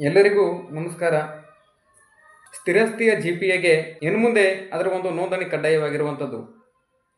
ಎಲ್ಲರಿಗೂ ನಮಸ್ಕಾರ. ಸ್ಥಿರಸ್ಥಿಯ G P ಎಗೆ ಇನ್ನು ಮುಂದೆ ಅದರ ಒಂದು ನೋಂದಣಿ ಕಡ್ಡಾಯವಾಗಿರುವಂಥದ್ದು.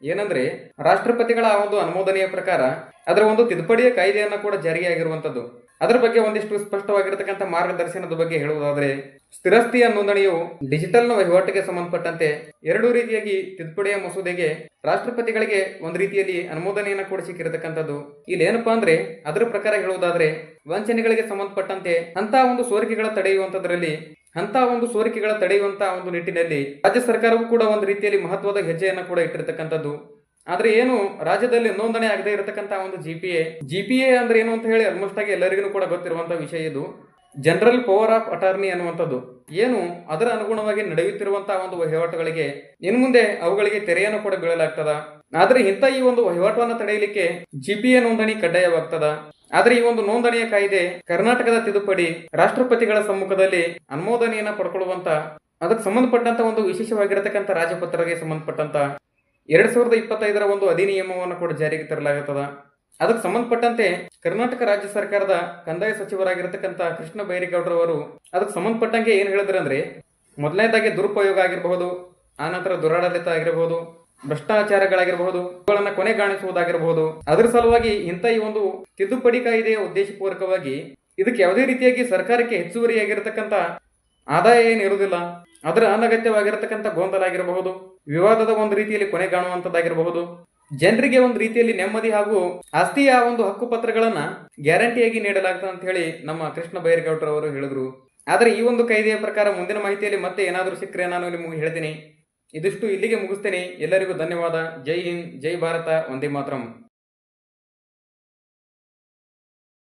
ಏನಂದ್ರೆ, ರಾಷ್ಟ್ರಪತಿಗಳ ಒಂದು ಅನುಮೋದನೆಯ ಪ್ರಕಾರ ಅದರ ಒಂದು ತಿದ್ದುಪಡಿಯ ಕಾಯ್ದೆಯನ್ನು ಕೂಡ ಜಾರಿಯಾಗಿರುವಂಥದ್ದು. ಅದರ ಬಗ್ಗೆ ಒಂದಿಷ್ಟು ಸ್ಪಷ್ಟವಾಗಿರತಕ್ಕಂಥ ಮಾರ್ಗದರ್ಶನದ ಬಗ್ಗೆ ಹೇಳುವುದಾದ್ರೆ ಸ್ಥಿರಸ್ತಿಯ ನೋಂದಣಿಯು ಡಿಜಿಟಲ್ನ ವಹಿವಾಟಿಗೆ ಸಂಬಂಧಪಟ್ಟಂತೆ ಎರಡು ರೀತಿಯಾಗಿ ತಿದ್ದುಪಡಿಯ ಮಸೂದೆಗೆ ರಾಷ್ಟ್ರಪತಿಗಳಿಗೆ ಒಂದು ರೀತಿಯಲ್ಲಿ ಅನುಮೋದನೆಯನ್ನು ಕೂಡ ಸಿಕ್ಕಿರತಕ್ಕಂಥದ್ದು. ಇಲ್ಲಿ ಏನಪ್ಪಾ ಅಂದ್ರೆ, ಅದರ ಪ್ರಕಾರ ಹೇಳುವುದಾದ್ರೆ, ವಂಚನೆಗಳಿಗೆ ಸಂಬಂಧಪಟ್ಟಂತೆ ಅಂತ ಒಂದು ಸೋರಿಕೆಗಳ ತಡೆಯುವಂತದ್ರಲ್ಲಿ ಅಂತ ಒಂದು ಸೋರಿಕೆಗಳ ತಡೆಯುವಂತ ಒಂದು ನಿಟ್ಟಿನಲ್ಲಿ ರಾಜ್ಯ ಸರ್ಕಾರವು ಕೂಡ ಒಂದು ರೀತಿಯಲ್ಲಿ ಮಹತ್ವದ ಹೆಜ್ಜೆಯನ್ನು ಕೂಡ ಇಟ್ಟಿರತಕ್ಕಂಥದ್ದು. ಆದ್ರೆ ಏನು, ರಾಜ್ಯದಲ್ಲಿ ನೋಂದಣಿ ಆಗದೆ ಇರತಕ್ಕಂತ ಒಂದು G P A G P A ಅಂದ್ರೆ ಏನು ಅಂತ ಹೇಳಿ ಆಲ್ಮೋಸ್ಟ್ ಆಗಿ ಎಲ್ಲರಿಗೂ ಕೂಡ ಗೊತ್ತಿರುವಂತಹ ವಿಷಯ ಇದು. ಜನರಲ್ ಪವರ್ ಆಫ್ ಅಟಾರ್ನಿ ಅನ್ನುವಂಥದ್ದು. ಏನು, ಅದರ ಅನುಗುಣವಾಗಿ ನಡೆಯುತ್ತಿರುವಂತಹ ಒಂದು ವಹಿವಾಟುಗಳಿಗೆ ಇನ್ ಮುಂದೆ ಅವುಗಳಿಗೆ ತೆರೆಯನ್ನು ಕೂಡ ಬೀಳಲಾಗ್ತದ. ಆದ್ರೆ ಇಂಥ ಈ ಒಂದು ವಹಿವಾಟವನ್ನು ತಡೆಯಲಿಕ್ಕೆ ಜಿ ಪಿ ಎ ನೋಂದಣಿ ಕಡ್ಡಾಯವಾಗ್ತದ. ಆದ್ರೆ ಈ ಒಂದು ನೋಂದಣಿಯ ಕಾಯ್ದೆ ಕರ್ನಾಟಕದ ತಿದ್ದುಪಡಿ, ರಾಷ್ಟ್ರಪತಿಗಳ ಸಮ್ಮುಖದಲ್ಲಿ ಅನುಮೋದನೆಯನ್ನ ಪಡ್ಕೊಳ್ಳುವಂತ, ಅದಕ್ಕೆ ಸಂಬಂಧಪಟ್ಟಂತ ಒಂದು ವಿಶೇಷವಾಗಿರತಕ್ಕಂಥ ರಾಜಪತ್ರಗೆ ಸಂಬಂಧಪಟ್ಟಂತ ಎರಡ್ ಸಾವಿರದ ಇಪ್ಪತ್ತೈದರ ಒಂದು ಅಧಿನಿಯಮವನ್ನು ಕೂಡ ಜಾರಿಗೆ ತರಲಾಗುತ್ತದೆ. ಅದಕ್ಕೆ ಸಂಬಂಧಪಟ್ಟಂತೆ ಕರ್ನಾಟಕ ರಾಜ್ಯ ಸರ್ಕಾರದ ಕಂದಾಯ ಸಚಿವರಾಗಿರ್ತಕ್ಕಂಥ ಕೃಷ್ಣ ಬೈರೇಗೌಡರವರು ಅದಕ್ಕೆ ಸಂಬಂಧಪಟ್ಟಂಗೆ ಏನು ಹೇಳಿದ್ರು ಅಂದ್ರೆ, ಮೊದಲನೇದಾಗಿ ದುರುಪಯೋಗ ಆಗಿರಬಹುದು ಆನಂತರ ದುರಾಡಳಿತ ಆಗಿರಬಹುದು, ಭ್ರಷ್ಟಾಚಾರಗಳಾಗಿರಬಹುದು, ಇವುಗಳನ್ನ ಕೊನೆಗಾಣಿಸುವುದಾಗಿರಬಹುದು. ಅದರ ಸಲುವಾಗಿ ಇಂಥ ಈ ಒಂದು ತಿದ್ದುಪಡಿ ಕಾಯ್ದೆಯ ಉದ್ದೇಶಪೂರ್ವಕವಾಗಿ ಇದಕ್ಕೆ ಯಾವುದೇ ರೀತಿಯಾಗಿ ಸರ್ಕಾರಕ್ಕೆ ಹೆಚ್ಚುವರಿಯಾಗಿರತಕ್ಕಂಥ ಆದಾಯ ಏನಿರುವುದಿಲ್ಲ. ಅದರ ಅನಗತ್ಯವಾಗಿರತಕ್ಕಂಥ ಗೊಂದಲ ಆಗಿರಬಹುದು. ವಿವಾದದ ಒಂದು ರೀತಿಯಲ್ಲಿ ಕೊನೆ ಕಾಣುವಂಥದ್ದಾಗಿರಬಹುದು. ಜನರಿಗೆ ಒಂದು ರೀತಿಯಲ್ಲಿ ನೆಮ್ಮದಿ ಹಾಗೂ ಆಸ್ತಿಯ ಒಂದು ಹಕ್ಕುಪತ್ರಗಳನ್ನ ಗ್ಯಾರಂಟಿಯಾಗಿ ನೀಡಲಾಗ್ತದೆ ಅಂತ ಹೇಳಿ ನಮ್ಮ ಕೃಷ್ಣ ಬೈರೇಗೌಡರವರು ಹೇಳಿದ್ರು. ಆದರೆ ಈ ಒಂದು ಕಾಯ್ದೆಯ ಪ್ರಕಾರ ಮುಂದಿನ ಮಾಹಿತಿಯಲ್ಲಿ ಮತ್ತೆ ಏನಾದರೂ ಸಿಕ್ಕರೆ ನಾನು ನಿಮಗೆ ಹೇಳ್ತೀನಿ. ಇದಿಷ್ಟು ಇಲ್ಲಿಗೆ ಮುಗಿಸ್ತೇನೆ. ಎಲ್ಲರಿಗೂ ಧನ್ಯವಾದ. ಜೈ ಹಿಂದ್, ಜೈ ಭಾರತ ಒಂದೇ ಮಾತರಂ.